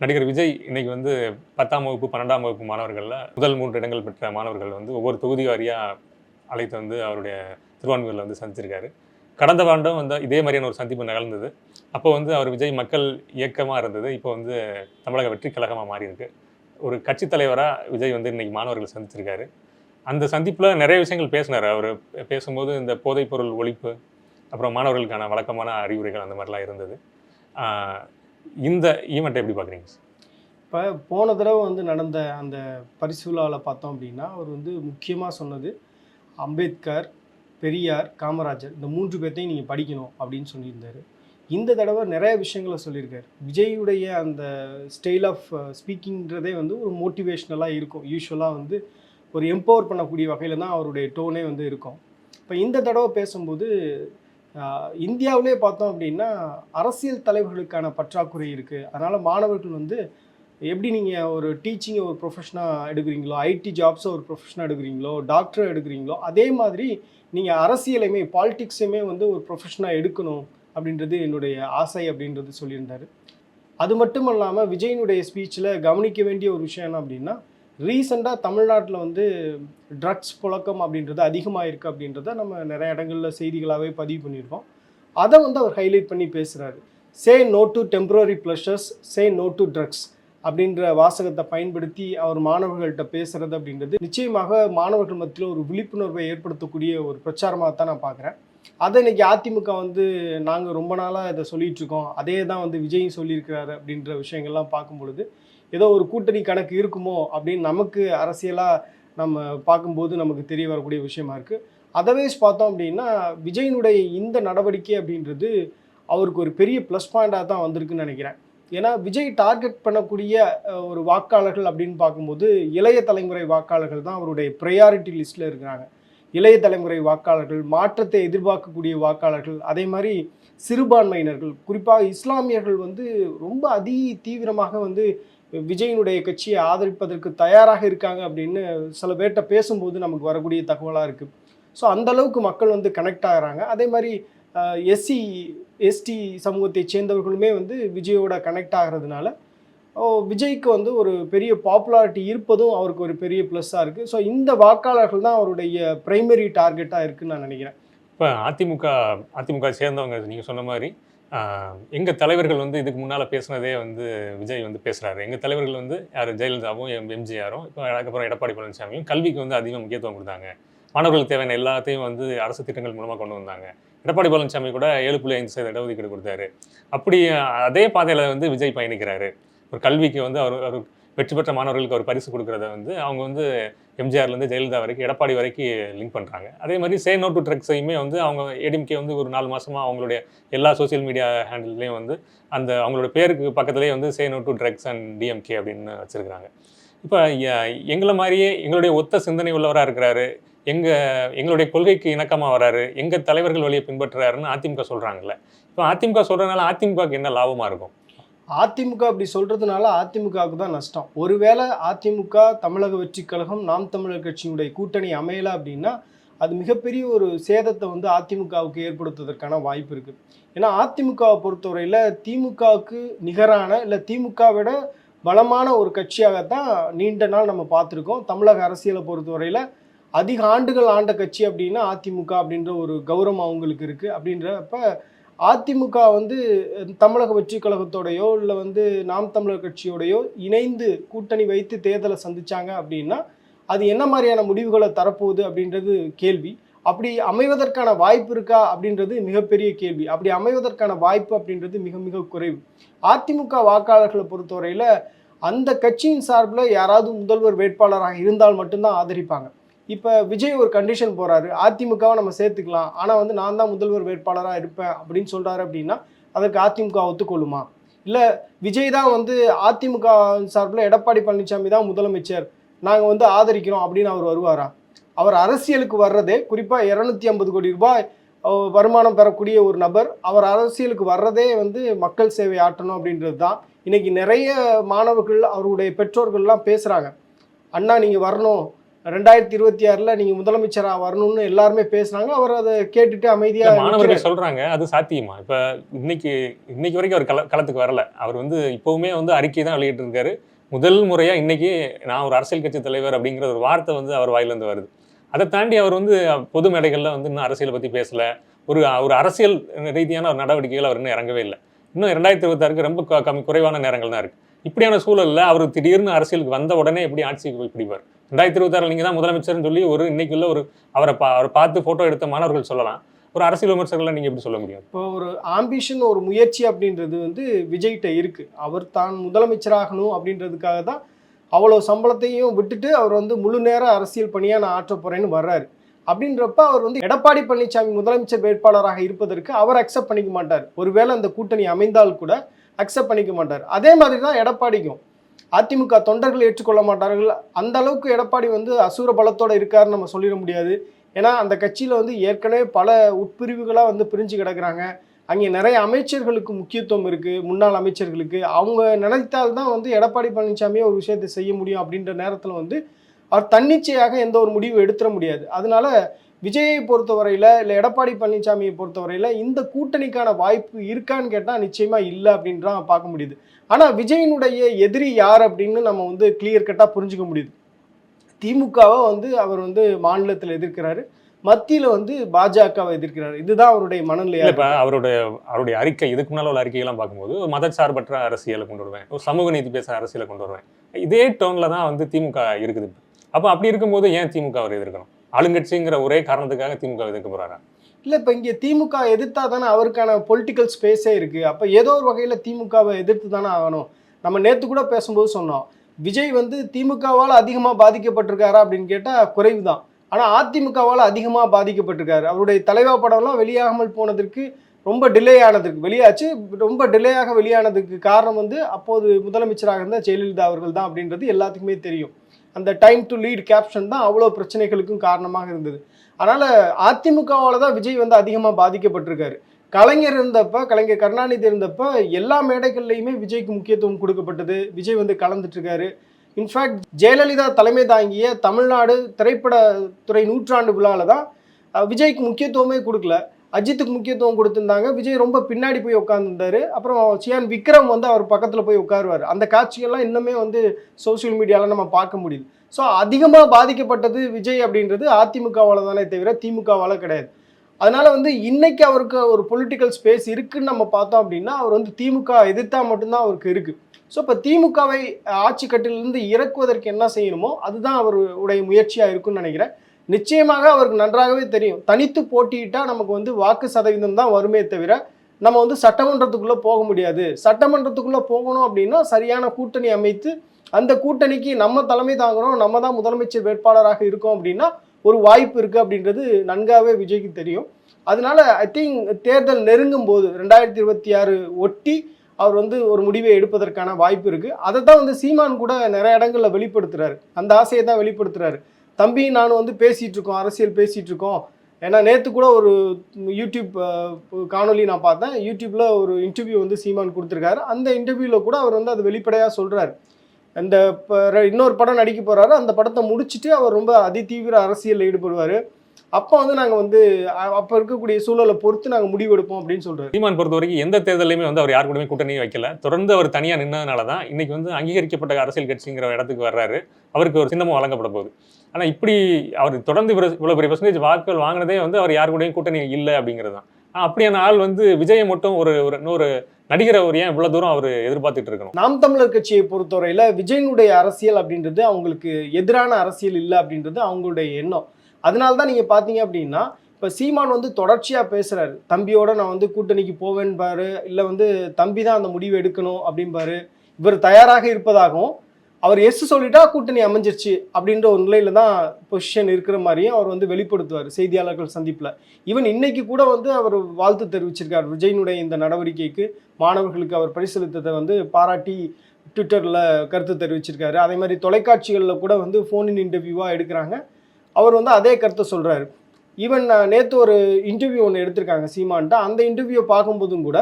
நடிகர் விஜய் இன்னைக்கு வந்து பத்தாம் வகுப்பு பன்னெண்டாம் வகுப்பு மாணவர்களில் முதல் மூன்று இடங்கள் பெற்ற மாணவர்கள் வந்து ஒவ்வொரு தொகுதி வாரியாக அழைத்து வந்து அவருடைய திருவான்மையூரில் வந்து சந்திச்சிருக்காரு. கடந்த ஆண்டும் வந்து இதே மாதிரியான ஒரு சந்திப்பு நிகழ்ந்தது. அப்போ வந்து அவர் விஜய் மக்கள் இயக்கமாக இருந்தது. இப்போ வந்து தமிழக வெற்றி கழகமாக மாறி இருக்கு ஒரு கட்சி தலைவராக விஜய் வந்து இன்னைக்கு மாணவர்கள் சந்திச்சிருக்காரு. அந்த சந்திப்பில் நிறைய விஷயங்கள் பேசினார். அவர் பேசும்போது இந்த போதைப்பொருள் ஒழிப்பு அப்புறம் மாணவர்களுக்கான வழக்கமான அறிவுரைகள் அந்த மாதிரிலாம் இருந்தது. இந்த ஈவெண்ட்டை எப்படி பார்க்குறீங்க? இப்போ போன தடவை வந்து நடந்த அந்த பரிசு விழாவில் பார்த்தோம் அப்படின்னா அவர் வந்து முக்கியமாக சொன்னது அம்பேத்கர் பெரியார் காமராஜர் இந்த மூன்று பேர்த்தையும் நீங்கள் படிக்கணும் அப்படின்னு சொல்லியிருந்தார். இந்த தடவை நிறைய விஷயங்களை சொல்லியிருக்காரு. விஜயுடைய அந்த ஸ்டைல் ஆஃப் ஸ்பீக்கிங்கிறதே வந்து ஒரு மோட்டிவேஷ்னலாக இருக்கும். யூஸ்வலாக வந்து ஒரு எம்பவர் பண்ணக்கூடிய வகையில் தான் அவருடைய டோனே வந்து இருக்கும். இப்போ இந்த தடவை பேசும்போது இந்தியாவிலே பார்த்தோம் அப்படின்னா அரசியல் தலைவர்களுக்கான பற்றாக்குறை இருக்குது அதனால் மாணவர்கள் வந்து எப்படி நீங்கள் ஒரு டீச்சிங்கை ஒரு ப்ரொஃபஷனாக எடுக்கிறீங்களோ ஐடி ஜாப்ஸை ஒரு ப்ரொஃபஷனாக எடுக்கிறீங்களோ டாக்டரை எடுக்கிறீங்களோ அதே மாதிரி நீங்கள் அரசியலையுமே பாலிடிக்ஸையுமே வந்து ஒரு ப்ரொஃபஷனாக எடுக்கணும் அப்படின்றது என்னுடைய ஆசை அப்படின்றது சொல்லியிருந்தார். அது மட்டும் இல்லாமல் விஜயினுடைய ஸ்பீச்சில் கவனிக்க வேண்டிய ஒரு விஷயம் என்ன அப்படின்னா ரீசெண்டாக தமிழ்நாட்டில் வந்து ட்ரக்ஸ் புழக்கம் அப்படின்றது அதிகமாக இருக்குது அப்படின்றத நம்ம நிறைய இடங்களில் செய்திகளாகவே பதிவு பண்ணியிருக்கோம். அதை வந்து அவர் ஹைலைட் பண்ணி பேசுகிறாரு say no to temporary pleasures say no to drugs அப்படின்ற வாசகத்தை பயன்படுத்தி அவர் மாணவர்கள்ட்ட பேசுகிறது அப்படின்றது நிச்சயமாக மாணவர்கள் மத்தியில் ஒரு விழிப்புணர்வை ஏற்படுத்தக்கூடிய ஒரு பிரச்சாரமாக தான் நான் பார்க்குறேன். அதை இன்னைக்கு அதிமுக வந்து நாங்கள் ரொம்ப நாளாக இதை சொல்லிட்டு இருக்கோம். அதே தான் வந்து விஜயும் சொல்லியிருக்கிறாரு அப்படின்ற விஷயங்கள்லாம் பார்க்கும் பொழுது ஏதோ ஒரு கூட்டணி கணக்கு இருக்குமோ அப்படின்னு நமக்கு அரசியலாக நம்ம பார்க்கும்போது நமக்கு தெரிய வரக்கூடிய விஷயமா இருக்குது அதர்வைஸ் பார்த்தோம் அப்படின்னா விஜயனுடைய இந்த நடவடிக்கை அப்படின்றது அவருக்கு ஒரு பெரிய ப்ளஸ் பாயிண்டாக தான் வந்திருக்குன்னு நினைக்கிறேன். ஏன்னா விஜய் டார்கெட் பண்ணக்கூடிய ஒரு வாக்காளர்கள் அப்படின்னு பார்க்கும்போது இளைய தலைமுறை வாக்காளர்கள் தான் அவருடைய ப்ரையாரிட்டி லிஸ்ட்டில் இருக்கிறாங்க. இளைய தலைமுறை வாக்காளர்கள் மாற்றத்தை எதிர்பார்க்கக்கூடிய வாக்காளர்கள் அதே மாதிரி சிறுபான்மையினர்கள் குறிப்பாக இஸ்லாமியர்கள் வந்து ரொம்ப அதி தீவிரமாக வந்து விஜயனுடைய கட்சியை ஆதரிப்பதற்கு தயாராக இருக்காங்க அப்படின்னு சில பேர்கிட்ட பேசும்போது நமக்கு வரக்கூடிய தகவலாக இருக்குது ஸோ அந்த அளவுக்கு மக்கள் வந்து கனெக்ட் ஆகிறாங்க. அதே மாதிரி எஸ்சி எஸ்டி சமூகத்தை சேர்ந்தவர்களுமே வந்து விஜயோட கனெக்ட் ஆகிறதுனால விஜய்க்கு வந்து ஒரு பெரிய பாப்புலாரிட்டி இருப்பதும் அவருக்கு ஒரு பெரிய ப்ளஸ்ஸாக இருக்குது ஸோ இந்த வாக்காளர்கள் தான் அவருடைய பிரைமரி டார்கெட்டாக இருக்குன்னு நான் நினைக்கிறேன். இப்போ அதிமுக அதிமுக சேர்ந்தவங்க நீங்கள் சொன்ன மாதிரி எங்கள் தலைவர்கள் வந்து இதுக்கு முன்னால் பேசுனதே வந்து விஜய் வந்து பேசுகிறாரு எங்கள் தலைவர்கள் வந்து யார்? ஜெயலலிதாவும் எம் எம்ஜிஆரும் இப்போ அதுக்கப்புறம் எடப்பாடி பழனிசாமியும் கல்விக்கு வந்து அதிகமாக முக்கியத்துவம் கொடுத்தாங்க. மாணவர்களுக்கு தேவையான எல்லாத்தையும் வந்து அரசு திட்டங்கள் மூலமாக கொண்டு வந்தாங்க. எடப்பாடி பழனிசாமி கூட ஏழு புள்ளி ஐந்து சதவீத இடஒதுக்கீடு கொடுத்தாரு. அப்படி அதே பாதையில் வந்து விஜய் பயணிக்கிறாரு. ஒரு கல்விக்கு வந்து அவர் அவர் வெற்றி பெற்ற மாணவர்களுக்கு ஒரு பரிசு கொடுக்கறத வந்து அவங்க வந்து எம்ஜிஆர்லேருந்து ஜெயலலிதா வரைக்கும் எடப்பாடி வரைக்கும் லிங்க் பண்ணுறாங்க அதே மாதிரி சே நோ டு ட்ரக்ஸையுமே வந்து அவங்க ஏடிஎம்கே வந்து ஒரு நாலு மாதமாக அவங்களுடைய எல்லா சோஷியல் மீடியா ஹேண்டில்லையும் வந்து அந்த அவங்களோட பேருக்கு பக்கத்துலேயே வந்து say no to drugs and DMK அப்படின்னு வச்சுருக்கிறாங்க. இப்போ எங்களை மாதிரியே எங்களுடைய ஒத்த சிந்தனை உள்ளவராக இருக்கிறாரு. எங்கள் எங்களுடைய கொள்கைக்கு இணக்கமாக வராரு. எங்கள் தலைவர்கள் வழியை பின்பற்றுறாருன்னு அதிமுக சொல்கிறாங்கல்ல இப்போ அதிமுக சொல்கிறதுனால அதிமுகவுக்கு என்ன லாபமாக இருக்கும்? அதிமுக அப்படி சொல்கிறதுனால அதிமுகவுக்கு தான் நஷ்டம். ஒருவேளை அதிமுக தமிழக வெற்றிக் கழகம் நாம் தமிழர் கட்சியினுடைய கூட்டணி அமையலை அப்படின்னா அது மிகப்பெரிய ஒரு சேதத்தை வந்து அதிமுகவுக்கு ஏற்படுத்துவதற்கான வாய்ப்பு இருக்குது ஏன்னா அதிமுகவை பொறுத்தவரையில் திமுகவுக்கு நிகரான இல்லை திமுக விட பலமான ஒரு கட்சியாகத்தான் நீண்ட நாள் நம்ம பார்த்துருக்கோம். தமிழக அரசியலை பொறுத்தவரையில் அதிக ஆண்டுகள் ஆண்ட கட்சி அப்படின்னா அதிமுக அப்படின்ற ஒரு கௌரவம் அவங்களுக்கு இருக்குது அப்படின்றப்ப அதிமுக வந்து தமிழக வெற்றி கழகத்தோடையோ இல்லை வந்து நாம் தமிழர் கட்சியோடையோ இணைந்து கூட்டணி வைத்து தேர்தலை சந்திச்சாங்க அப்படின்னா அது என்ன மாதிரியான முடிவுகளை தரப்போகுது அப்படின்றது கேள்வி. அப்படி அமைவதற்கான வாய்ப்பு இருக்கா அப்படின்றது மிகப்பெரிய கேள்வி. அப்படி அமைவதற்கான வாய்ப்பு அப்படின்றது மிக மிக குறைவு. அதிமுக வாக்காளர்களை பொறுத்தவரையில் அந்த கட்சியின் சார்பில் யாராவது முதல்வர் வேட்பாளராக இருந்தால் மட்டும்தான் ஆதரிப்பாங்க. இப்போ விஜய் ஒரு கண்டிஷன் போகிறாரு அதிமுகவை நம்ம சேர்த்துக்கலாம். ஆனால் வந்து நான் தான் முதல்வர் வேட்பாளராக இருப்பேன் அப்படின்னு சொல்கிறாரு அப்படின்னா அதற்கு அதிமுக ஒத்துக்கொள்ளுமா? இல்லை விஜய் தான் வந்து அதிமுக சார்பில் எடப்பாடி பழனிசாமி தான் முதலமைச்சர். நாங்கள் வந்து ஆதரிக்கிறோம் அப்படின்னு அவர் வருவாரா? அவர் அரசியலுக்கு வர்றதே குறிப்பாக இரநூத்தி ஐம்பது கோடி ரூபாய் வருமானம் பெறக்கூடிய ஒரு நபர். அவர் அரசியலுக்கு வர்றதே வந்து மக்கள் சேவை ஆற்றணும் அப்படின்றது தான். இன்னைக்கு நிறைய மாணவர்கள் அவருடைய பெற்றோர்கள்லாம் பேசுகிறாங்க அண்ணா நீங்கள் வரணும். ரெண்டாயிரத்தி இருபத்தி ஆறுல நீங்க முதலமைச்சரா வரணும்னு எல்லாருமே பேசுனாங்க. அவர் அதை கேட்டுட்டு அமைதியா மாணவர்கள். சொல்றாங்க அது சாத்தியமா? இப்ப இன்னைக்கு இன்னைக்கு வரைக்கும் அவர் கள களத்துக்கு வரல. அவர் வந்து இப்பவுமே வந்து அறிக்கை தான் வெளியிட்டு இருக்காரு. முதல் முறையா இன்னைக்கு நான் ஒரு அரசியல் கட்சி தலைவர் அப்படிங்கிற ஒரு வார்த்தை வந்து அவர் வாயிலிருந்து வருது. அதை தாண்டி அவர் வந்து பொது மேடைகள்ல வந்து இன்னும் அரசியலை பத்தி பேசல. ஒரு ஒரு அரசியல் ரீதியான ஒரு நடவடிக்கைகள் அவர் இன்னும் இறங்கவே இல்லை. இன்னும் ரெண்டாயிரத்தி இருபத்தாறுக்கு ரொம்ப க- கம்மி குறைவான நேரங்கள் தான் இருக்கு. இப்படியான சூழல்ல அவர் திடீர்னு அரசியலுக்கு வந்த உடனே எப்படி ஆட்சிக்கு போய் பிடிப்பார்? ரெண்டாயிரத்தி இருபத்தாறு நீங்கள் தான் முதலமைச்சர்னு சொல்லி ஒரு இன்னைக்குள்ள ஒரு அவரை பா அவரை பார்த்து ஃபோட்டோ எடுத்த மாணவர்கள் சொல்லலாம். ஒரு அரசியல் விமர்சகர்களை நீங்கள் எப்படி சொல்ல முடியும்? இப்போ ஒரு ஆம்பிஷன் ஒரு முயற்சி அப்படின்றது வந்து விஜய்கிட்ட இருக்குது அவர் தான் முதலமைச்சராகணும் அப்படின்றதுக்காக தான் அவ்வளோ சம்பளத்தையும் விட்டுட்டு அவர் வந்து முழு நேர அரசியல் பணியாக நான் ஆற்ற போகிறேன்னு வர்றாரு. அப்படின்றப்ப அவர் வந்து எடப்பாடி பழனிசாமி முதலமைச்சர் வேட்பாளராக இருப்பதற்கு அவர் அக்செப்ட் பண்ணிக்க மாட்டார். ஒருவேளை அந்த கூட்டணி அமைந்தால் கூட அக்செப்ட் பண்ணிக்க மாட்டார். அதே மாதிரி தான் எடப்பாடிக்கும். அதிமுக தொண்டர்கள் ஏற்றுக்கொள்ள மாட்டார்கள். அந்த அளவுக்கு எடப்பாடி வந்து அசூர பலத்தோட இருக்காருன்னு நம்ம சொல்லிட முடியாது. ஏன்னா அந்த கட்சியில் வந்து ஏற்கனவே பல உட்பிரிவுகளாக வந்து பிரிஞ்சு கிடக்குறாங்க. அங்கே நிறைய அமைச்சர்களுக்கு முக்கியத்துவம் இருக்குது முன்னாள் அமைச்சர்களுக்கு. அவங்க நினைத்தால் தான் வந்து எடப்பாடி பழனிசாமியே ஒரு விஷயத்தை செய்ய முடியும் அப்படின்ற நேரத்தில் வந்து அவர் தன்னிச்சையாக எந்த ஒரு முடிவும் எடுத்துட முடியாது. அதனால விஜயை பொறுத்தவரையில் இல்லை எடப்பாடி பழனிசாமியை பொறுத்தவரையில் இந்த கூட்டணிக்கான வாய்ப்பு இருக்கான்னு கேட்டால் நிச்சயமாக இல்லை அப்படின்றான் தான் பார்க்க முடியுது. ஆனால் விஜயினுடைய எதிரி யார் அப்படின்னு நம்ம வந்து கிளியர் கட்டாக புரிஞ்சுக்க முடியுது. திமுகவை வந்து அவர் வந்து மாநிலத்தில் எதிர்க்கிறாரு. மத்தியில் வந்து பாஜகவை எதிர்க்கிறாரு. இதுதான் அவருடைய மனநிலையா இப்ப அவருடைய அவருடைய அறிக்கை இதுக்கு முன்னால உள்ள அறிக்கையெல்லாம் பார்க்கும்போது மதச்சார்பற்ற அரசியலை கொண்டு வருவேன் ஒரு சமூக நீதி பேச அரசியலை கொண்டு வருவேன். இதே டோன்ல தான் வந்து திமுக இருக்குது. அப்ப அப்படி இருக்கும்போது ஏன் திமுக அவர் எதிர்க்கணும்? ஆளுங்கட்சிங்கிற ஒரே காரணத்துக்காக திமுக எதிர்க்க போறாரா? இல்லை இப்போ இங்கே திமுக எதிர்த்தா தானே அவருக்கான பொலிட்டிக்கல் ஸ்பேஸே இருக்குது அப்போ ஏதோ ஒரு வகையில் திமுகவை எதிர்த்து தானே ஆகணும். நம்ம நேற்று கூட பேசும்போது சொன்னோம். விஜய் வந்து திமுகவால் அதிகமாக பாதிக்கப்பட்டிருக்காரா அப்படின்னு கேட்டால் குறைவு தான் ஆனால் அதிமுகவால் அதிகமாக பாதிக்கப்பட்டிருக்காரு. அவருடைய தலைவா படம்லாம் வெளியாகாமல் போனதற்கு ரொம்ப டிலே ஆனதுக்கு வெளியாச்சு ரொம்ப டிலேயாக வெளியானதுக்கு காரணம் வந்து அப்போது முதலமைச்சராக இருந்த ஜெயலலிதா அவர்கள் தான் அப்படின்றது எல்லாத்துக்குமே தெரியும். அந்த டைம் டு லீட் கேப்ஷன் தான் அவ்வளோ பிரச்சனைகளுக்கும் காரணமாக இருந்தது. அதனால் அதிமுகவால் தான் விஜய் வந்து அதிகமாக பாதிக்கப்பட்டிருக்காரு. கலைஞர் இருந்தப்ப கலைஞர் கருணாநிதி இருந்தப்ப எல்லா மேடைகள்லையுமே விஜய்க்கு முக்கியத்துவம் கொடுக்கப்பட்டது. விஜய் வந்து கலந்துட்டுருக்காரு. இன்ஃபேக்ட் ஜெயலலிதா தலைமை தாங்கிய தமிழ்நாடு திரைப்படத்துறை நூற்றாண்டு விழாவில் தான் விஜய்க்கு முக்கியத்துவமே கொடுக்கல. அஜித்துக்கு முக்கியத்துவம் கொடுத்துருந்தாங்க. விஜய் ரொம்ப பின்னாடி போய் உட்காந்துருந்தாரு அப்புறம் சியான் விக்ரம் வந்து அவர் பக்கத்தில் போய் உட்காருவார். அந்த காட்சியெல்லாம் இன்னுமே வந்து சோஷியல் மீடியாவில் நம்ம பார்க்க முடியுது. ஸோ அதிகமாக பாதிக்கப்பட்டது விஜய் அப்படின்றது அதிமுகவால் தானே தவிர திமுகவால் கிடையாது. அதனால் வந்து இன்னைக்கு அவருக்கு ஒரு பொலிட்டிக்கல் ஸ்பேஸ் இருக்குன்னு நம்ம பார்த்தோம் அப்படின்னா அவர் வந்து திமுக எதிர்த்தா மட்டும்தான் அவருக்கு இருக்குது ஸோ இப்போ திமுகவை ஆட்சி கட்டிலிருந்து இறக்குவதற்கு என்ன செய்யணுமோ அதுதான் அவருடைய முயற்சியாக இருக்கும்னு நினைக்கிறேன். நிச்சயமாக அவருக்கு நன்றாகவே தெரியும். தனித்து போட்டியிட்டால் நமக்கு வந்து வாக்கு சதவீதம் தான் வருமே தவிர நம்ம வந்து சட்டமன்றத்துக்குள்ளே போக முடியாது. சட்டமன்றத்துக்குள்ளே போகணும் அப்படின்னா சரியான கூட்டணி அமைத்து அந்த கூட்டணிக்கு நம்ம தலைமை தாங்குறோம் நம்ம தான் முதலமைச்சர் வேட்பாளராக இருக்கோம் அப்படின்னா ஒரு வாய்ப்பு இருக்குது அப்படின்றது நன்காவே விஜய்க்கு தெரியும். அதனால ஐ திங்க் தேர்தல் நெருங்கும் போது ரெண்டாயிரத்தி இருபத்தி ஆறு ஒட்டி அவர் வந்து ஒரு முடிவை எடுப்பதற்கான வாய்ப்பு இருக்குது அதை தான் வந்து சீமான் கூட நிறைய இடங்களில் வெளிப்படுத்துறாரு. அந்த ஆசையை தான் வெளிப்படுத்துறாரு. தம்பி நானும் வந்து பேசிகிட்டு இருக்கோம் அரசியல் பேசிகிட்டு இருக்கோம். ஏன்னா நேற்று கூட ஒரு யூடியூப் காணொலி நான் பார்த்தேன். யூடியூப்பில் ஒரு இன்டர்வியூ வந்து சீமான் கொடுத்துருக்காரு. அந்த இன்டர்வியூவில் கூட அவர் வந்து அது வெளிப்படையாக சொல்கிறார் இந்த இன்னொரு படம் நடிக்க போகிறாரு அந்த படத்தை முடிச்சுட்டு அவர் ரொம்ப அதிதீவிர அரசியலில் ஈடுபடுவார். அப்போ வந்து நாங்கள் வந்து அப்போ இருக்கக்கூடிய சூழலை பொறுத்து நாங்கள் முடிவெடுப்போம் அப்படின்னு சொல்கிறார் சீமான் பொறுத்த வரைக்கும் எந்த தேர்தலையுமே வந்து அவர் யார் கூடயுமே கூட்டணியும் வைக்கல. தொடர்ந்து அவர் தனியாக நின்னதுனால தான் இன்றைக்கி வந்து அங்கீகரிக்கப்பட்ட அரசியல் கட்சிங்கிற இடத்துக்கு வர்றாரு. அவருக்கு ஒரு சின்னமும் வழங்கப்பட போகுது. ஆனால் இப்படி அவர் தொடர்ந்து இவ்வளோ பெரிய பர்சன்டேஜ் வாக்குகள் வாங்கினதே வந்து அவர் யார் கூடயும் கூட்டணி இல்லை அப்படிங்கிறது தான். அப்படியான ஆள் வந்து விஜயை மட்டும் ஒரு ஒரு இன்னொரு நடிகரை அவர் ஏன் இவ்வளவு தூரம் அவர் எதிர்பார்த்துட்டு இருக்கணும்? நாம் தமிழர் கட்சியை பொறுத்தவரையில் விஜயனுடைய அரசியல் அப்படின்றது அவங்களுக்கு எதிரான அரசியல் இல்லை அப்படின்றது அவங்களுடைய எண்ணம். அதனால தான் நீங்கள் பார்த்தீங்க அப்படின்னா இப்போ சீமான் வந்து தொடர்ச்சியாக பேசுகிறாரு தம்பியோட நான் வந்து கூட்டணிக்கு போவேன்பாரு இல்லை வந்து தம்பி தான் அந்த முடிவு எடுக்கணும் அப்படிம்பாரு. இவர் தயாராக இருப்பதாகவும் அவர் எஸ் சொல்லிட்டா கூட்டணி அமைஞ்சிருச்சு அப்படின்ற ஒரு நிலையில தான் பொசிஷன் இருக்கிற மாதிரியும் அவர் வந்து வெளிப்படுத்துவார் செய்தியாளர்கள் சந்திப்பில். ஈவன் இன்னைக்கு கூட வந்து அவர் வாழ்த்து தெரிவிச்சிருக்கார் விஜயனுடைய இந்த நடவடிக்கைக்கு. மாணவர்களுக்கு அவர் பரிசளித்ததை வந்து பாராட்டி ட்விட்டரில் கருத்து தெரிவிச்சிருக்காரு. அதே மாதிரி தொலைக்காட்சிகளில் கூட வந்து ஃபோனின் இன்டர்வியூவாக எடுக்கிறாங்க. அவர் வந்து அதே கருத்தை சொல்கிறாரு ஈவன் நேற்று ஒரு இன்டர்வியூ ஒன்று எடுத்திருக்காங்க சீமான்ட்டு. அந்த இன்டர்வியூ பார்க்கும்போதும் கூட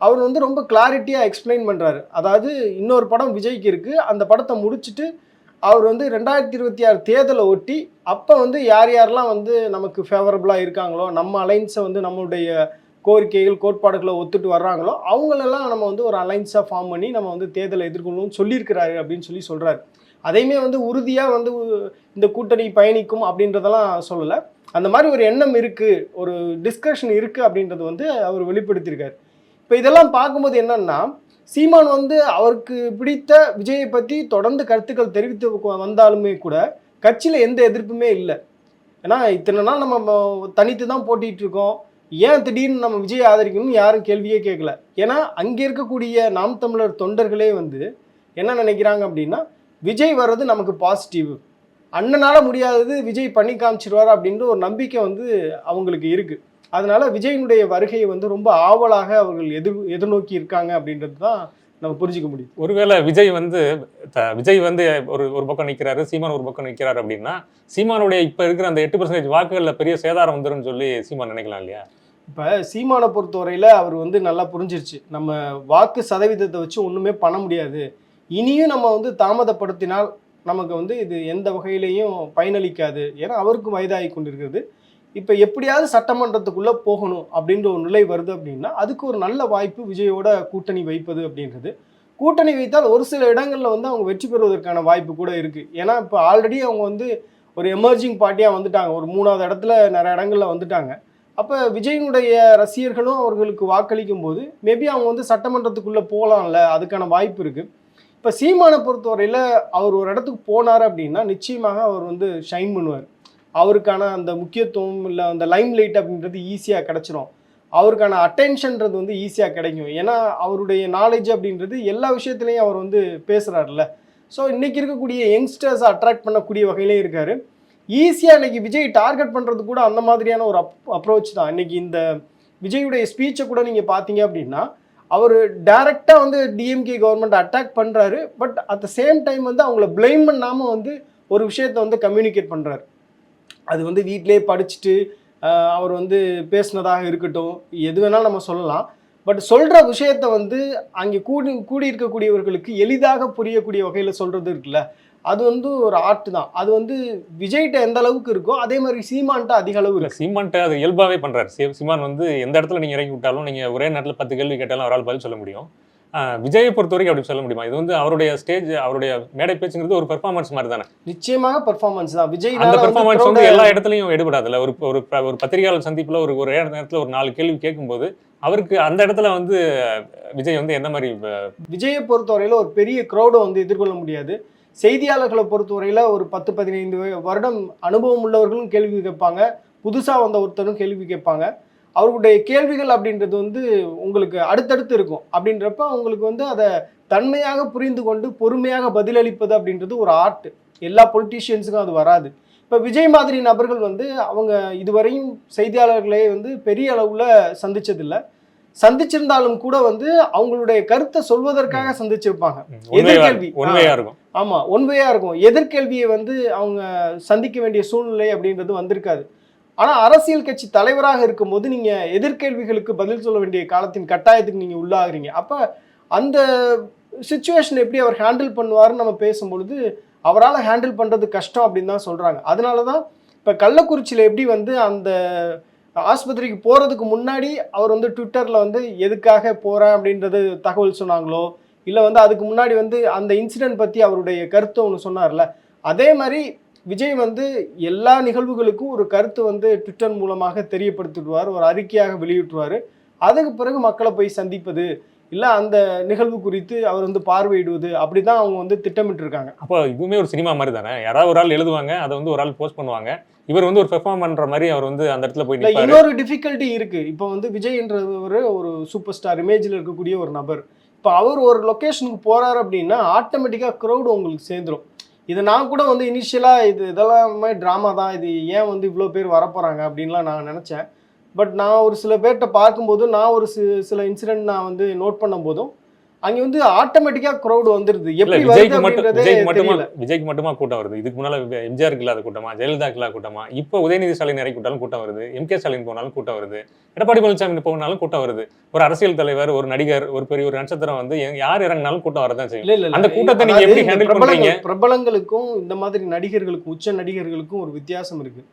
அவர் வந்து ரொம்ப கிளாரிட்டியாக எக்ஸ்பிளைன் பண்ணுறாரு அதாவது இன்னொரு படம் விஜய்க்கு இருக்குது அந்த படத்தை முடிச்சுட்டு அவர் வந்து ரெண்டாயிரத்தி இருபத்தி ஆறு தேர்தலை ஒட்டி அப்போ வந்து யார் யாரெல்லாம் வந்து நமக்கு ஃபேவரபுளாக இருக்காங்களோ நம்ம அலைன்ஸை வந்து நம்மளுடைய கோரிக்கைகள் கோட்பாடுகளை ஒத்துட்டு வர்றாங்களோ அவங்களெல்லாம் நம்ம வந்து ஒரு அலைன்ஸாக ஃபார்ம் பண்ணி நம்ம வந்து தேர்தலை எதிர்கொள்ளணும்னு சொல்லியிருக்கிறாரு அப்படின்னு சொல்லி சொல்கிறாரு அதையுமே வந்து உறுதியாக வந்து இந்த கூட்டணி பயணிக்கும் அப்படின்றதெல்லாம் சொல்லலை. அந்த மாதிரி ஒரு எண்ணம் இருக்குது ஒரு டிஸ்கஷன் இருக்குது அப்படின்றது வந்து அவர் வெளிப்படுத்தியிருக்காரு. இப்போ இதெல்லாம் பார்க்கும்போது என்னன்னா சீமான் வந்து அவருக்கு பிடித்த விஜயை பற்றி தொடர்ந்து கருத்துக்கள் தெரிவித்து வந்தாலுமே கூட கட்சியில் எந்த எதிர்ப்புமே இல்லை. ஏன்னா இத்தனை நாள் நம்ம தனித்து தான் போட்டிகிட்டு இருக்கோம். ஏன் திடீர்னு நம்ம விஜயை ஆதரிக்கணும்னு யாரும் கேள்வியே கேட்கல ஏன்னா அங்கே இருக்கக்கூடிய நாம் தமிழர் தொண்டர்களே வந்து என்ன நினைக்கிறாங்க அப்படின்னா விஜய் வர்றது நமக்கு பாசிட்டிவ் அண்ணனால் முடியாதது விஜய் பண்ணி காமிச்சிருவார் அப்படின்ற ஒரு நம்பிக்கை வந்து அவங்களுக்கு இருக்குது அதனால விஜயினுடைய வருகையை வந்து ரொம்ப ஆவலாக அவர்கள் எதிர் எதிர்நோக்கி இருக்காங்க அப்படின்றது தான் நம்ம புரிஞ்சுக்க முடியுது. ஒருவேளை விஜய் வந்து விஜய் வந்து ஒரு ஒரு பக்கம் நிற்கிறாரு சீமான் ஒரு பக்கம் நிற்கிறாரு அப்படின்னா சீமானுடைய இப்போ இருக்கிற அந்த எட்டு பர்சன்டேஜ் வாக்குகளில் பெரிய சேதாரம் வந்துரும்னு சொல்லி சீமான் நினைக்கலாம் இல்லையா? இப்போ சீமானை பொறுத்தவரையில் அவர் வந்து நல்லா புரிஞ்சிருச்சு. நம்ம வாக்கு சதவீதத்தை வச்சு ஒன்றுமே பண்ண முடியாது. இனியும் நம்ம வந்து தாமதப்படுத்தினால் நமக்கு வந்து இது எந்த வகையிலையும் பயனளிக்காது. ஏன்னா அவருக்கும் வயதாகி கொண்டிருக்கிறது. இப்போ எப்படியாவது சட்டமன்றத்துக்குள்ளே போகணும் அப்படின்ற ஒரு நிலை வருது அப்படின்னா அதுக்கு ஒரு நல்ல வாய்ப்பு விஜயோட கூட்டணி வைப்பது அப்படின்றது. கூட்டணி வைத்தால் ஒரு சில இடங்களில் வந்து அவங்க வெற்றி பெறுவதற்கான வாய்ப்பு கூட இருக்குது ஏன்னா இப்போ ஆல்ரெடி அவங்க வந்து ஒரு எமர்ஜிங் பார்ட்டியாக வந்துட்டாங்க. ஒரு மூணாவது இடத்துல நிறைய இடங்களில் வந்துட்டாங்க. அப்போ விஜயனுடைய ரசிகர்களும் அவர்களுக்கு வாக்களிக்கும் போது மேபி அவங்க வந்து சட்டமன்றத்துக்குள்ளே போகலாம்ல அதுக்கான வாய்ப்பு இருக்குது இப்போ சீமானை பொறுத்தவரையில் அவர் ஒரு இடத்துக்கு போனார் அப்படின்னா நிச்சயமாக அவர் வந்து ஷைன் பண்ணுவார். அவருக்கான அந்த முக்கியத்துவம் இல்லை அந்த லைம் லைட் அப்படின்றது ஈஸியாக கிடச்சிரும். அவருக்கான அட்டென்ஷன்றது வந்து ஈஸியாக கிடைக்கும். ஏன்னா அவருடைய நாலேஜ் அப்படின்றது எல்லா விஷயத்துலையும் அவர் வந்து பேசுகிறாருல்ல ஸோ இன்றைக்கி இருக்கக்கூடிய யங்ஸ்டர்ஸை அட்ராக்ட் பண்ணக்கூடிய வகையிலே இருக்கார். ஈஸியாக இன்னைக்கு விஜய் டார்கெட் பண்ணுறது கூட அந்த மாதிரியான ஒரு அப் அப்ரோச் தான். இன்னைக்கு இந்த விஜயுடைய ஸ்பீச்சை கூட நீங்கள் பார்த்தீங்க அப்படின்னா அவர் டைரெக்டாக வந்து டிஎம்கே கவர்மெண்ட் அட்டாக் பண்ணுறாரு but at the same time வந்து அவங்கள பிளேம் பண்ணாமல் வந்து ஒரு விஷயத்தை வந்து கம்யூனிகேட் பண்ணுறாரு அது வந்து வீட்டிலே படிச்சுட்டு அவர் வந்து பேசுனதாக இருக்கட்டும் எது வேணாலும் நம்ம சொல்லலாம். பட் சொல்கிற விஷயத்தை வந்து அங்கே கூடி கூடி இருக்கக்கூடியவர்களுக்கு எளிதாக புரியக்கூடிய வகையில் சொல்கிறது இருக்குல்ல அது வந்து ஒரு ஆர்ட் தான். அது வந்து விஜய்கிட்ட எந்த அளவுக்கு இருக்கோ அதே மாதிரி சீமான்ட்ட அதிக அளவு இல்ல இருக்கு. சீமான்ட்ட அது இயல்பாவே பண்றாரு. சீ- சீமான் வந்து எந்த இடத்துல நீங்க இறங்கி விட்டாலும் நீங்க ஒரே நேரத்துல பத்து கேள்வி கேட்டாலும் அவரால் பதில் சொல்ல முடியும். விஜயை பொறுத்த வரைக்கும் அப்படி சொல்ல முடியுமா? இது வந்து அவருடைய ஸ்டேஜ் அவருடைய மேடை பேச்சுங்கிறது ஒரு பெர்ஃபார்மன்ஸ் மாதிரி தானே? நிச்சயமாக பெர்ஃபார்மன்ஸ் தான். விஜய் அந்த பெர்ஃபார்மன்ஸ் வந்து எல்லா இடத்துலயும் எடுபடாதுல்ல ஒரு ஒரு ஒரு பத்திரிகையாளர் சந்திப்புல ஒரு ஒரே நேரத்துல ஒரு நாலு கேள்வி கேட்கும்போது அவருக்கு அந்த இடத்துல வந்து விஜய் வந்து எந்த மாதிரி விஜயை பொறுத்தவரையில் ஒரு பெரிய க்ரௌடை வந்து எதிர்கொள்ள முடியாது. செய்தியாளர்களை பொறுத்தவரையில் ஒரு பத்து பதினைந்து வருடம் அனுபவம் உள்ளவர்களும் கேள்வி கேட்பாங்க. புதுசாக வந்த ஒருத்தரும் கேள்வி கேட்பாங்க. அவர்களுடைய கேள்விகள் அப்படின்றது வந்து உங்களுக்கு அடுத்தடுத்து இருக்கும். அப்படின்றப்ப உங்களுக்கு வந்து அதை தன்மையாக புரிந்து கொண்டு பொறுமையாக பதிலளிப்பது அப்படின்றது ஒரு ஆர்ட். எல்லா பொலிட்டீஷியன்ஸுக்கும் அது வராது. இப்போ விஜய் மாதிரி நபர்கள் வந்து அவங்க இதுவரையும் செய்தியாளர்களே வந்து பெரிய அளவில் சந்திச்சதில்லை. சந்திச்சிருந்தாலும் கூட வந்து அவங்களுடைய கருத்தை சொல்வதற்காக சந்திச்சிருப்பாங்க. எதிர்கேள்வி. இருக்கும். ஆமா ஒன்வையா இருக்கும். எதிர்கேள்வியை வந்து அவங்க சந்திக்க வேண்டிய சூழ்நிலை அப்படின்றது வந்திருக்காது. ஆனால் அரசியல் கட்சி தலைவராக இருக்கும்போது நீங்கள் எதிர்கேள்விகளுக்கு பதில் சொல்ல வேண்டிய காலத்தின் கட்டாயத்துக்கு நீங்கள் உள்ளாகிறீங்க. அப்போ அந்த சுச்சுவேஷன் எப்படி அவர் ஹேண்டில் பண்ணுவாருன்னு நம்ம பேசும்பொழுது அவரால் ஹேண்டில் பண்ணுறது கஷ்டம் அப்படின்னு தான் சொல்கிறாங்க அதனால தான் இப்போ கள்ளக்குறிச்சியில் எப்படி வந்து அந்த ஆஸ்பத்திரிக்கு போகிறதுக்கு முன்னாடி அவர் வந்து ட்விட்டரில் வந்து எதுக்காக போகிறேன் அப்படின்றது தகவல் சொன்னாங்களோ இல்லை வந்து அதுக்கு முன்னாடி வந்து அந்த இன்சிடென்ட் பற்றி அவருடைய கருத்தை ஒன்று சொன்னார்ல அதே மாதிரி விஜய் வந்து எல்லா நிகழ்வுகளுக்கும் ஒரு கருத்து வந்து ட்விட்டர் மூலமாக தெரியப்படுத்திடுவார் ஒரு அறிக்கையாக வெளியிட்டுருவார். அதுக்கு பிறகு மக்களை போய் சந்திப்பது இல்லை அந்த நிகழ்வு குறித்து அவர் வந்து பார்வையிடுவது அப்படி தான் அவங்க வந்து திட்டமிட்டு இருக்காங்க அப்போ இதுவுமே ஒரு சினிமா மாதிரி தானே யாராவது ஒரு ஆள் எழுதுவாங்க அதை வந்து ஒரு ஆள் போஸ்ட் பண்ணுவாங்க. இவர் வந்து ஒரு பெர்ஃபார்ம் பண்ற மாதிரி அவர் வந்து அந்த இடத்துல போய் இன்னொரு டிஃபிகல்ட்டி இருக்கு. இப்போ வந்து விஜய்ன்றவர் ஒரு சூப்பர் ஸ்டார் இமேஜில் இருக்கக்கூடிய ஒரு நபர். இப்போ அவர் ஒரு லொக்கேஷனுக்கு போறாரு அப்படின்னா ஆட்டோமேட்டிக்காக க்ரௌடு உங்களுக்கு சேர்ந்துரும். இது நான் கூட வந்து இனிஷியலாக இது இதெல்லாமே ட்ராமா தான். இது ஏன் வந்து இவ்வளோ பேர் வரப்போகிறாங்க அப்படின்லாம் நான் நினச்சேன். பட் நான் ஒரு சில பேர்கிட்ட பார்க்கும்போதும் நான் ஒரு சி சில இன்சிடென்ட் நான் வந்து நோட் பண்ணும்போதும் அங்க வந்து ஆட்டோமேட்டிக்கா க்ரௌட் வந்துருது. எப்படி விஜய்க்கு மட்டும் விஜய்க்கு மட்டுமா விஜய்க்கு மட்டுமா கூட்டம் வருது? இதுக்கு முன்னால எம்ஜிஆருக்கு இல்லாத கூட்டமா ஜெயலலிதாக்கு இல்லாத கூட்டமா இப்போ உதயநிதி ஸ்டாலின் இறக்கி கூட்டாலும் கூட்டம் வருது. எம் கே ஸ்டாலின் போனாலும் கூட்டம் வருது. எடப்பாடி பழனிசாமி போனாலும் கூட்டம் வருது. ஒரு அரசியல் தலைவர் ஒரு நடிகர் ஒரு பெரிய ஒரு நட்சத்திரம் வந்து யார் இறங்கினாலும் கூட்டம் வரதான் செய்யும். அந்த கூட்டத்தை நீங்க எப்படி பிரபலங்கள்- பண்றீங்க? பிரபலங்களுக்கும் இந்த மாதிரி நடிகர்களுக்கும் உச்ச நடிகர்களுக்கும் ஒரு வித்தியாசம் இருக்கு.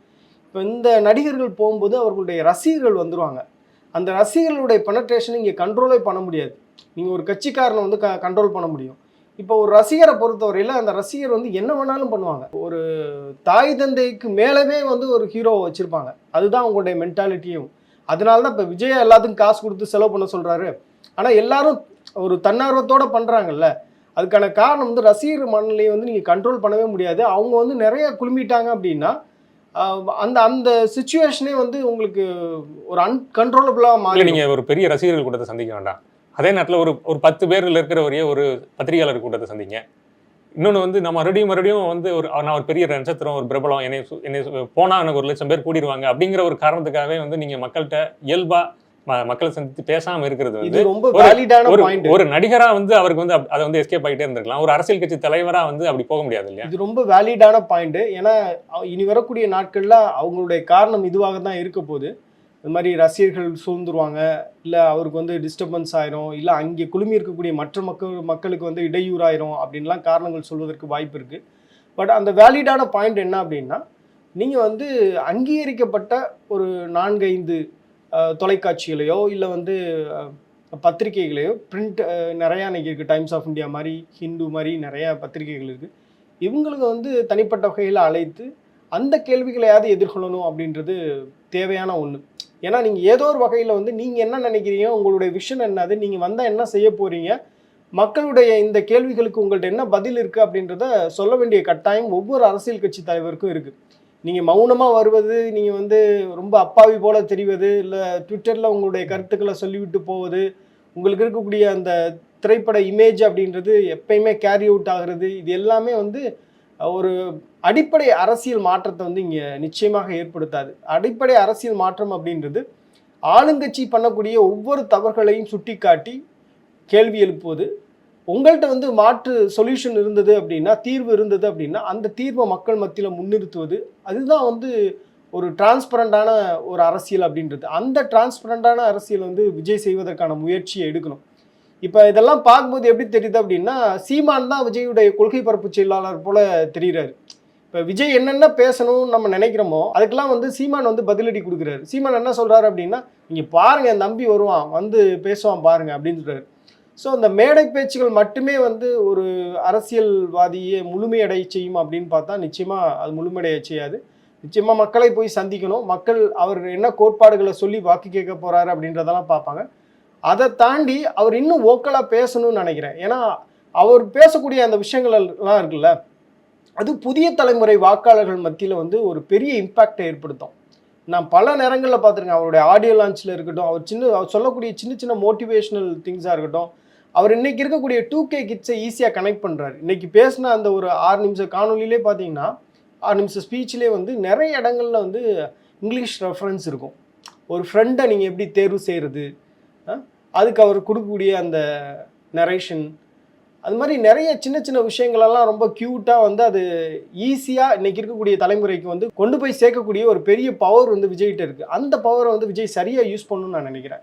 இப்போ இந்த நடிகர்கள் போகும்போது அவர்களுடைய ரசிகர்கள் வந்துருவாங்க. அந்த ரசிகர்களுடைய பெனட்ரேஷன் இங்கே கண்ட்ரோலே பண்ண முடியாது. நீங்கள் ஒரு கட்சிக்காரனை வந்து க கண்ட்ரோல் பண்ண முடியும். இப்போ ஒரு ரசிகரை பொறுத்தவரையில் அந்த ரசிகர் வந்து என்ன வேணாலும் பண்ணுவாங்க. ஒரு தாய் தந்தைக்கு மேலவே வந்து ஒரு ஹீரோவை வச்சுருப்பாங்க. அதுதான் அவங்களுடைய மென்டாலிட்டியும் அதனால தான் இப்போ விஜயா எல்லாத்துக்கும் காசு கொடுத்து செலவு பண்ண சொல்கிறாரு ஆனால் எல்லாரும் ஒரு தன்னார்வத்தோட பண்ணுறாங்கல்ல அதுக்கான காரணம் வந்து ரசிகர் மனநிலையை வந்து நீங்கள் கண்ட்ரோல் பண்ணவே முடியாது. அவங்க வந்து நிறைய குழுமிட்டாங்க அப்படின்னா அந்த அந்த சுச்சுவேஷனே வந்து உங்களுக்கு ஒரு அன்கண்ட்ரோலபிளாக இல்ல மாறி நீங்க ஒரு பெரிய ரசிகர்கள் கூட்டத்தை சந்திக்க வேண்டாம். அதே நேரத்துல ஒரு ஒரு பத்து பேர்ல இருக்கிறவரையே ஒரு பத்திரிகையாளர் கூட்டத்தை சந்திங்க. இன்னொன்று வந்து நான் மறுபடியும் மறுபடியும் வந்து ஒரு நான் ஒரு பெரிய நட்சத்திரம் ஒரு பிரபலம் என்னை என்னை சு- போனா எனக்கு ஒரு லட்சம் பேர் கூடிடுவாங்க அப்படிங்கிற ஒரு காரணத்துக்காகவே வந்து நீங்க மக்கள்கிட்ட இயல்பா ம- மக்களை சந்தித்து பேசாம இருக்கிறது வந்து ரொம்ப ஒரு- ஒரு பாயிண்ட் ஒரு நடிகரா வந்து அவருக்கு வந்து அதை வந்து எஸ்கேப் ஆகிட்டே இருந்திருக்கலாம். ஒரு அரசியல் கட்சி தலைவரா வந்து அப்படி போக முடியாது இல்லையா? இது ரொம்ப வேலிடான பாயிண்ட் ஏன்னா இனி வரக்கூடிய நாட்கள்ல அவங்களுடைய காரணம் இதுவாக தான் இருக்க போகுது. இந்த மாதிரி ரசிகர்கள் சூழ்ந்துருவாங்க இல்லை அவருக்கு வந்து டிஸ்டர்பன்ஸ் ஆயிரும் இல்லை அங்கே குழுமி இருக்கக்கூடிய மற்ற மக்கள் மக்களுக்கு வந்து இடையூறாயிரும் அப்படின்லாம் காரணங்கள் சொல்வதற்கு வாய்ப்பு இருக்குது பட் அந்த வேலிடான பாயிண்ட் என்ன அப்படின்னா நீங்கள் வந்து அங்கீகரிக்கப்பட்ட ஒரு நான்கைந்து தொலைக்காட்சிகளையோ இல்லை வந்து பத்திரிகைகளையோ பிரிண்ட் நிறையா இன்னைக்கு இருக்குது டைம்ஸ் ஆஃப் இந்தியா மாதிரி ஹிந்து மாதிரி நிறையா பத்திரிகைகள் இருக்குது இவங்களுக்கு வந்து தனிப்பட்ட வகையில் அழைத்து அந்த கேள்விகளையாவது எதிர்கொள்ளணும் அப்படின்றது தேவையான ஒன்று ஏன்னா நீங்கள் ஏதோ ஒரு வகையில் வந்து நீங்கள் என்ன நினைக்கிறீங்க உங்களுடைய விஷன் என்னது நீங்கள் வந்தால் என்ன செய்ய போகிறீங்க மக்களுடைய இந்த கேள்விகளுக்கு உங்கள்கிட்ட என்ன பதில் இருக்குது அப்படின்றத சொல்ல வேண்டிய கட்டாயம் ஒவ்வொரு அரசியல் கட்சி தலைவருக்கும் இருக்குது நீங்கள் மௌனமாக வருவது நீங்கள் வந்து ரொம்ப அப்பாவி போல தெரிவது இல்லை ட்விட்டரில் உங்களுடைய கருத்துக்களை சொல்லிவிட்டு போவது உங்களுக்கு இருக்கக்கூடிய அந்த திரைப்பட இமேஜ் அப்படின்றது எப்பயுமே கேரி அவுட் ஆகிறது இது எல்லாமே வந்து ஒரு அடிப்படை அரசியல் மாற்றத்தை வந்து இங்கே நிச்சயமாக ஏற்படுத்தாது. அடிப்படை அரசியல் மாற்றம் அப்படின்றது ஆளுங்கட்சி பண்ணக்கூடிய ஒவ்வொரு தவறுகளையும் சுட்டிக்காட்டி கேள்வி எழுப்புவது. உங்கள்கிட்ட வந்து மாற்று சொல்யூஷன் இருந்தது அப்படின்னா தீர்வு இருந்தது அப்படின்னா அந்த தீர்வை மக்கள் மத்தியில் முன்னிறுத்துவது. அதுதான் வந்து ஒரு டிரான்ஸ்பரண்டான ஒரு அரசியல் அப்படின்றது. அந்த டிரான்ஸ்பரண்டான அரசியல் வந்து விஜய் செய்வதற்கான முயற்சியை எடுக்கணும். இப்போ இதெல்லாம் பார்க்கும்போது எப்படி தெரியுது அப்படின்னா சீமான் தான் விஜயுடைய கொள்கை பரப்பு செயலாளர் போல தெரிகிறாரு இப்போ விஜய் என்னென்ன பேசணும்னு நம்ம நினைக்கிறோமோ அதுக்கெல்லாம் வந்து சீமான் வந்து பதிலடி கொடுக்குறாரு. சீமான் என்ன சொல்கிறாரு அப்படின்னா நீங்கள் பாருங்கள் என் தம்பி வருவான் வந்து பேசுவான் பாருங்கள் அப்படின்னு சொல்கிறார் ஸோ அந்த மேடை பேச்சுகள் மட்டுமே வந்து ஒரு அரசியல்வாதியை முழுமையடை செய்யும் அப்படின்னு பார்த்தா நிச்சயமாக அது முழுமையடைய செய்யாது. நிச்சயமாக மக்களை போய் சந்திக்கணும். மக்கள் அவர் என்ன கோட்பாடுகளை சொல்லி வாக்கு கேட்க போகிறாரு அப்படின்றதெல்லாம் பார்ப்பாங்க. அதை தாண்டி அவர் இன்னும் ஓக்கலாக பேசணும்னு நினைக்கிறேன். ஏன்னா அவர் பேசக்கூடிய அந்த விஷயங்கள் எல்லாம் இருக்குல்ல அது புதிய தலைமுறை வாக்காளர்கள் மத்தியில் வந்து ஒரு பெரிய இம்பேக்டை ஏற்படுத்தும். நான் பல நேரங்களில் பார்த்துருக்கேன் அவருடைய ஆடியோ லான்ச்சில் இருக்கட்டும் அவர் சின்ன அவர் சொல்லக்கூடிய சின்ன சின்ன மோட்டிவேஷனல் திங்ஸாக இருக்கட்டும் அவர் இன்றைக்கி இருக்கக்கூடிய டூ கே கிட்ஸை ஈஸியாக கனெக்ட் பண்ணுறாரு இன்றைக்கி பேசின அந்த ஒரு ஆறு நிமிஷம் காணொலியிலே பார்த்தீங்கன்னா ஆறு நிமிஷம் ஸ்பீச்லேயே வந்து நிறைய இடங்கள்ல வந்து இங்கிலீஷ் ரெஃபரன்ஸ் இருக்கும். ஒரு ஃப்ரெண்டை நீங்கள் எப்படி தேர்வு செய்கிறது அதுக்கு அவர் கொடுக்கக்கூடிய அந்த நரேஷன் அது மாதிரி நிறைய சின்ன சின்ன விஷயங்களெல்லாம் ரொம்ப க்யூட்டாக வந்து அது ஈஸியாக இன்றைக்கி இருக்கக்கூடிய தலைமுறைக்கு வந்து கொண்டு போய் சேர்க்கக்கூடிய ஒரு பெரிய பவர் வந்து விஜய்கிட்ட இருக்குது அந்த பவரை வந்து விஜய் சரியாக யூஸ் பண்ணணும்னு நான் நினைக்கிறேன்.